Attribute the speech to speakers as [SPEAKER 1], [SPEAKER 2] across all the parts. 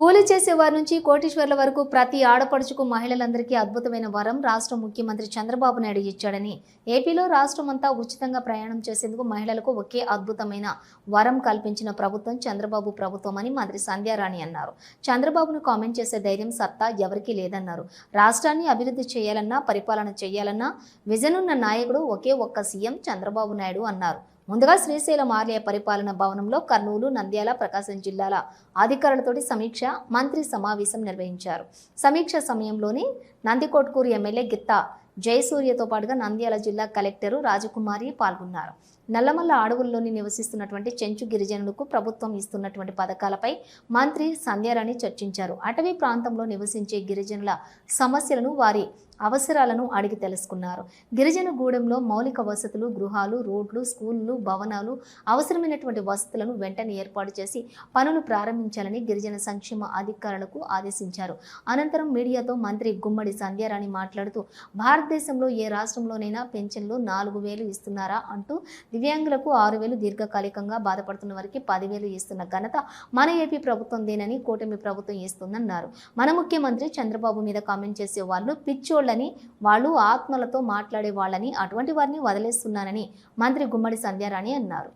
[SPEAKER 1] కూలీ చేసే వారి నుంచి కోటీశ్వర్ల వరకు ప్రతి ఆడపడుచుకు మహిళలందరికీ అద్భుతమైన వరం రాష్ట్ర ముఖ్యమంత్రి చంద్రబాబు నాయుడు ఇచ్చాడని ఏపీలో రాష్ట్రమంతా ఉచితంగా ప్రయాణం చేసేందుకు మహిళలకు ఒకే అద్భుతమైన వరం కల్పించిన ప్రభుత్వం చంద్రబాబు ప్రభుత్వం అని మంత్రి సంధ్యారాణి అన్నారు. చంద్రబాబును కామెంట్ చేసే ధైర్యం సత్తా ఎవరికీ లేదన్నారు. రాష్ట్రాన్ని అభివృద్ధి చేయాలన్నా పరిపాలన చేయాలన్నా విజనున్న నాయకుడు ఒకే ఒక్క సీఎం చంద్రబాబు నాయుడు అన్నారు. ముందుగా శ్రీశైలం ఆలయ పరిపాలన భవనంలో కర్నూలు నంద్యాల ప్రకాశం జిల్లాల అధికారులతోటి సమీక్ష మంత్రి సమావేశం నిర్వహించారు. సమీక్ష సమయంలోనే నందికొట్కూరు ఎమ్మెల్యే గిత్తా జయసూర్యతో పాటుగా నంద్యాల జిల్లా కలెక్టరు రాజకుమారి పాల్గొన్నారు. నల్లమల్ల అడవుల్లోని నివసిస్తున్నటువంటి చెంచు గిరిజనులకు ప్రభుత్వం ఇస్తున్నటువంటి పథకాలపై మంత్రి సంధ్యారాణి చర్చించారు. అటవీ ప్రాంతంలో నివసించే గిరిజనుల సమస్యలను వారి అవసరాలను అడిగి తెలుసుకున్నారు. గిరిజన గూడెంలో మౌలిక వసతులు గృహాలు రోడ్లు స్కూళ్ళు భవనాలు అవసరమైనటువంటి వసతులను వెంటనే ఏర్పాటు చేసి పనులు ప్రారంభించాలని గిరిజన సంక్షేమ అధికారులకు ఆదేశించారు. అనంతరం మీడియాతో మంత్రి గుమ్మడి సంధ్యారాణి మాట్లాడుతూ భారత భారతదేశంలో ఏ రాష్ట్రంలోనైనా పెన్షన్లు నాలుగు వేలు ఇస్తున్నారా అంటూ దివ్యాంగులకు ఆరు వేలు దీర్ఘకాలికంగా బాధపడుతున్న వారికి పదివేలు ఇస్తున్న ఘనత మన ఏపీ ప్రభుత్వందేనని కూటమి ప్రభుత్వం ఇస్తుందన్నారు. మన ముఖ్యమంత్రి చంద్రబాబు మీద కామెంట్ చేసే వాళ్ళు పిచ్చోళ్ళని వాళ్ళు ఆత్మలతో మాట్లాడే వాళ్ళని అటువంటి వారిని వదిలేస్తున్నానని మంత్రి గుమ్మడి సంధ్యారాణి అన్నారు.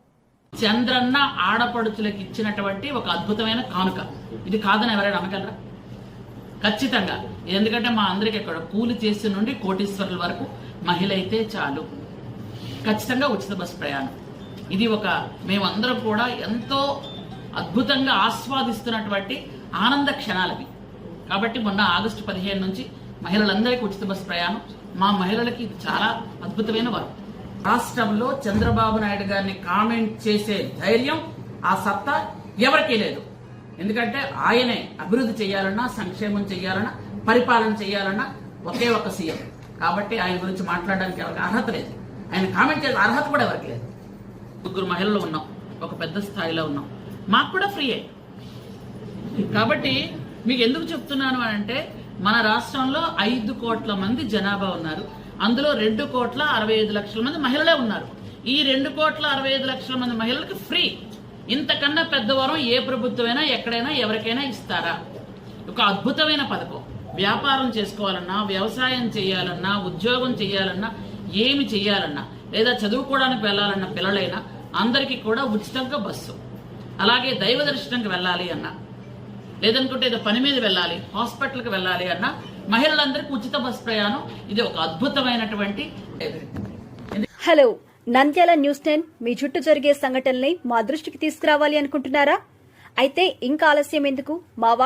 [SPEAKER 2] చంద్రన్న ఆడపడుచులకు ఇచ్చినటువంటి ఒక అద్భుతమైన కానుక. ఇది కాదని ఎవరైనా నమ్మగలరా? ఖచ్చితంగా. ఎందుకంటే మా అందరికి ఇక్కడ కూలి చేసి నుండి కోటీశ్వరుల వరకు మహిళ అయితే చాలు. ఖచ్చితంగా ఉచిత బస్సు ప్రయాణం. ఇది ఒక మేమందరం కూడా ఎంతో అద్భుతంగా ఆస్వాదిస్తున్నటువంటి ఆనంద క్షణాలవి. కాబట్టి మొన్న ఆగస్టు పదిహేను నుంచి మహిళలందరికీ ఉచిత బస్ ప్రయాణం. మా మహిళలకి ఇది చాలా అద్భుతమైన వరం. రాష్ట్రంలో చంద్రబాబు నాయుడు గారిని కామెంట్ చేసే ధైర్యం ఆ సత్తా ఎవరికీ లేదు. ఎందుకంటే ఆయనే అభివృద్ధి చేయాలన్నా సంక్షేమం చేయాలన్నా పరిపాలన చేయాలన్నా ఒకే ఒక సీఎం. కాబట్టి ఆయన గురించి మాట్లాడడానికి ఎవరికి అర్హత లేదు. ఆయన కామెంట్ చేసే అర్హత కూడా ఎవరికి లేదు. ముగ్గురు మహిళలు ఉన్నాం. ఒక పెద్ద స్థాయిలో ఉన్నాం. మాకు కూడా ఫ్రీయే. కాబట్టి మీకు ఎందుకు చెప్తున్నాను అని అంటే మన రాష్ట్రంలో ఐదు కోట్ల మంది జనాభా ఉన్నారు. అందులో రెండు కోట్ల అరవై ఐదు లక్షల మంది మహిళలే ఉన్నారు. ఈ రెండు కోట్ల అరవై ఐదు లక్షల మంది మహిళలకు ఫ్రీ. ఇంతకన్నా పెద్ద వరం ఏ ప్రభుత్వమైనా ఎక్కడైనా ఎవరికైనా ఇస్తారా? ఒక అద్భుతమైన పథకం. వ్యాపారం చేసుకోవాలన్నా వ్యవసాయం చేయాలన్నా ఉద్యోగం చేయాలన్నా ఏమి చేయాలన్నా లేదా చదువుకోవడానికి వెళ్ళాలన్న పిల్లలైనా అందరికీ కూడా ఉచితంగా బస్సు. అలాగే దైవ దర్శనంకి వెళ్ళాలి అన్నా లేదనుకుంటే ఏదో పని మీద వెళ్ళాలి హాస్పిటల్కి వెళ్ళాలి అన్న మహిళలందరికీ ఉచిత బస్సు ప్రయాణం ఇది ఒక అద్భుతమైనటువంటి
[SPEAKER 3] హలో నంద్యాల న్యూస్ టెన్ మీ చుట్టూ జరిగే సంఘటనల్ని మా దృష్టికి తీసుకురావాలి అనుకుంటున్నారా? అయితే ఇంకా ఆలస్యం ఎందుకు? మా